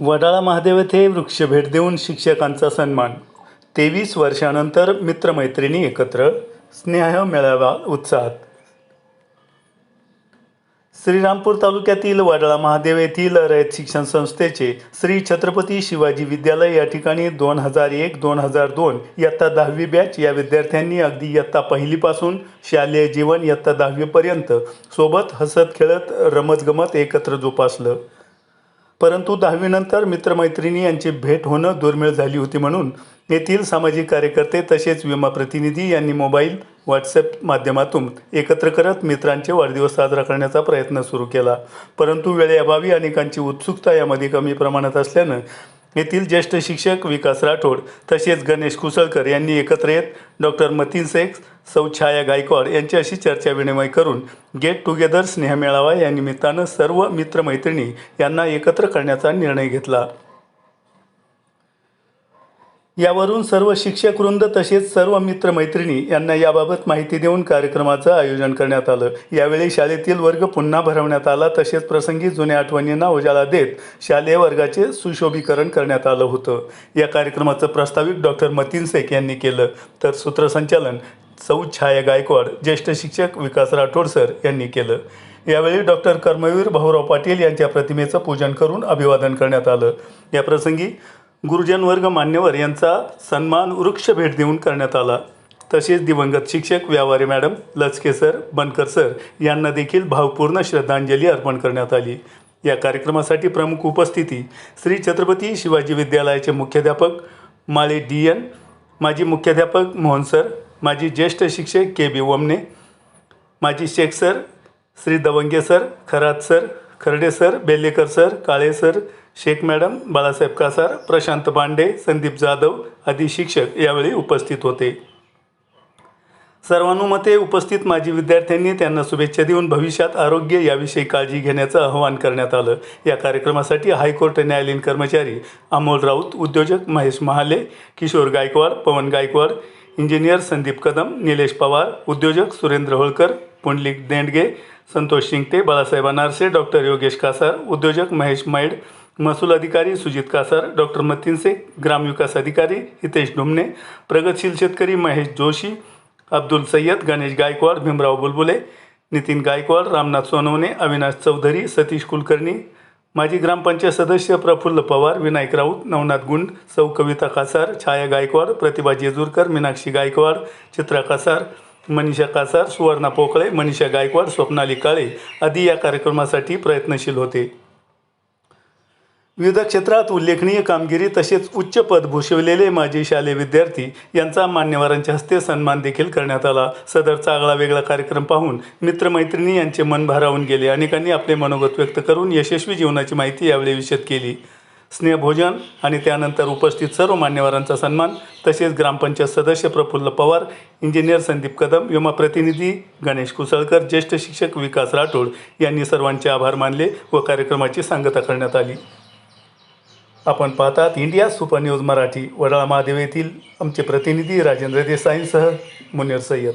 वडाळा महादेव येथे वृक्षभेट देऊन शिक्षकांचा सन्मान. तेवीस वर्षानंतर मित्रमैत्रिणी एकत्र स्नेह मेळावा उत्साहात. श्रीरामपूर तालुक्यातील वडाळा महादेव येथील रयत शिक्षण संस्थेचे श्री छत्रपती शिवाजी विद्यालय या ठिकाणी दोन हजार एक दोन हजार दोन इयत्ता दहावी बॅच या विद्यार्थ्यांनी अगदी इयत्ता पहिलीपासून शालेय जीवन इयत्ता दहावीपर्यंत सोबत हसत खेळत रमतगमत एकत्र जोपासलं. परंतु दहावीनंतर मित्रमैत्रिणी यांची भेट होणं दुर्मिळ झाली होती म्हणून येथील सामाजिक कार्यकर्ते तसेच विमा प्रतिनिधी यांनी मोबाईल व्हॉट्सअप माध्यमातून एकत्र करत मित्रांचे वाढदिवस साजरा करण्याचा प्रयत्न सुरू केला. परंतु वेळेअभावी अनेकांची उत्सुकता यामध्ये कमी प्रमाणात असल्यानं येथील ज्येष्ठ शिक्षक विकास राठोड तसेच गणेश कुसळकर यांनी एकत्र येत डॉक्टर मतीन शेख सौ छाया गायकवाड यांच्याशी चर्चा विनिमय करून गेट टुगेदर स्नेह मेळावा या निमित्तानं सर्व मित्रमैत्रिणी यांना एकत्र करण्याचा निर्णय घेतला. यावरून सर्व शिक्षक वृंद तसेच सर्व मित्रमैत्रिणी यांना याबाबत माहिती देऊन कार्यक्रमाचं आयोजन करण्यात आलं. यावेळी शाळेतील वर्ग पुन्हा भरवण्यात आला. तसेच प्रसंगी जुन्या आठवणींना उजाळा देत शालेय वर्गाचे सुशोभीकरण करण्यात आलं होतं. या कार्यक्रमाचं प्रस्तावित डॉक्टर मतीन शेख यांनी केलं. तर सूत्रसंचालन सौ छाया गायकवाड ज्येष्ठ शिक्षक विकास राठोड सर यांनी केलं. यावेळी डॉक्टर कर्मवीर भाऊराव पाटील यांच्या प्रतिमेचं पूजन करून अभिवादन करण्यात आलं. या प्रसंगी गुरुजन वर्ग मान्यवर यांचा सन्मान वृक्ष भेट देऊन करण्यात आला. तसेच दिवंगत शिक्षक Vyavare madam Lachke sir Bankar sir यांना देखील भावपूर्ण श्रद्धांजली अर्पण करण्यात आली. या कार्यक्रमासाठी प्रमुख उपस्थिती श्री छत्रपती शिवाजी विद्यालयाचे मुख्याध्यापक माळे डी एन माजी मुख्याध्यापक मोहन सर माजी ज्येष्ठ शिक्षक के बी वमने माजी Shaikh sir Shri Dawange sir Kharat sir Kharde sir Bellekar sir Kale sir Shaikh madam Balasaheb Kasar Prashant Pande Sandeep Jadhav आदी शिक्षक यावेळी उपस्थित होते. सर्वानुमते उपस्थित माजी विद्यार्थ्यांनी त्यांना शुभेच्छा देऊन भविष्यात आरोग्य याविषयी काळजी घेण्याचं आवाहन करण्यात आलं. या कार्यक्रमासाठी हायकोर्ट न्यायालयीन कर्मचारी अमोल राऊत उद्योजक महेश महाले किशोर गायकवाड पवन गायकवाड इंजिनियर संदीप कदम निलेश पवार उद्योजक सुरेंद्र होळकर पुंडलिक देंडगे संतोष शिंगटे बाळासाहेब अनारसे डॉक्टर योगेश कासार उद्योजक महेश मैड महसूल अधिकारी सुजित कासार डॉक्टर मतिनसे ग्रामविकास अधिकारी हितेश डुमने प्रगतशील शेतकरी महेश जोशी अब्दुल सय्यद गणेश गायकवाड भीमराव बुलबुले नितीन गायकवाड रामनाथ सोनवणे अविनाश चौधरी सतीश कुलकर्णी माजी ग्रामपंचायत सदस्य प्रफुल्ल पवार विनायक राऊत नवनाथ गुंड सौ कविता कासार छाया गायकवाड प्रतिभा जेजूरकर मीनाक्षी गायकवाड चित्रा कासार मनीषा कासार सुवर्णा पोकळे मनीषा गायकवाड स्वप्नाली काळे आदी या कार्यक्रमासाठी प्रयत्नशील होते. विविध क्षेत्रात उल्लेखनीय कामगिरी तसेच उच्च पद भूषविलेले माजी शालेय विद्यार्थी यांचा मान्यवरांच्या हस्ते सन्मान देखील करण्यात आला. सदरचा आगळा वेगळा कार्यक्रम पाहून मित्रमैत्रिणी यांचे मन भारावून गेले. अनेकांनी आपले मनोगत व्यक्त करून यशस्वी जीवनाची माहिती यावेळी विशद केली. स्नेहभोजन आणि त्यानंतर उपस्थित सर्व मान्यवरांचा सन्मान तसेच ग्रामपंचायत सदस्य प्रफुल्ल पवार इंजिनियर संदीप कदम विमा प्रतिनिधी गणेश कुसळकर ज्येष्ठ शिक्षक विकास राठोड यांनी सर्वांचे आभार मानले व कार्यक्रमाची सांगता करण्यात आली. आपण पाहतात India super news Marathi Wadala Mahadev येथील आमचे प्रतिनिधी राजेंद्र देसाईंसह मुनीर सय्यद.